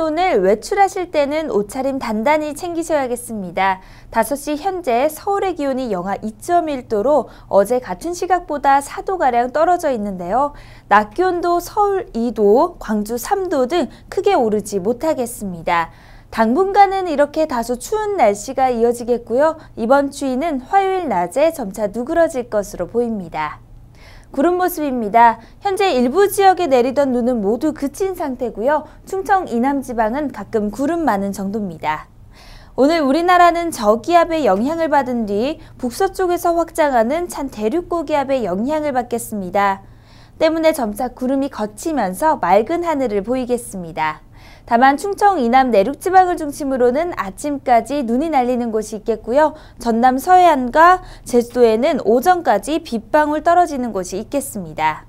오늘 외출하실 때는 옷차림 단단히 챙기셔야겠습니다. 5시 현재 서울의 기온이 영하 2.1도로 어제 같은 시각보다 4도가량 떨어져 있는데요. 낮 기온도 서울 2도, 광주 3도 등 크게 오르지 못하겠습니다. 당분간은 이렇게 다소 추운 날씨가 이어지겠고요. 이번 추위는 화요일 낮에 점차 누그러질 것으로 보입니다. 구름 모습입니다. 현재 일부 지역에 내리던 눈은 모두 그친 상태고요. 충청 이남 지방은 가끔 구름 많은 정도입니다. 오늘 우리나라는 저기압의 영향을 받은 뒤 북서쪽에서 확장하는 찬 대륙 고기압의 영향을 받겠습니다. 때문에 점차 구름이 걷히면서 맑은 하늘을 보이겠습니다. 다만 충청 이남 내륙 지방을 중심으로는 아침까지 눈이 날리는 곳이 있겠고요. 전남 서해안과 제주도에는 오전까지 빗방울 떨어지는 곳이 있겠습니다.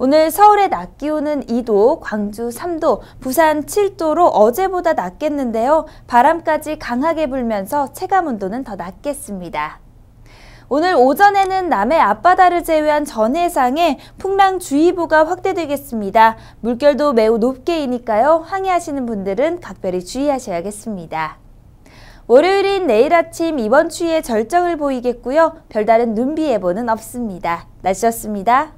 오늘 서울의 낮 기온은 2도, 광주 3도, 부산 7도로 어제보다 낮겠는데요. 바람까지 강하게 불면서 체감 온도는 더 낮겠습니다. 오늘 오전에는 남해 앞바다를 제외한 전 해상에 풍랑주의보가 확대되겠습니다. 물결도 매우 높게 이니까요. 항해하시는 분들은 각별히 주의하셔야겠습니다. 월요일인 내일 아침 이번 추위의 절정을 보이겠고요. 별다른 눈비 예보는 없습니다. 날씨였습니다.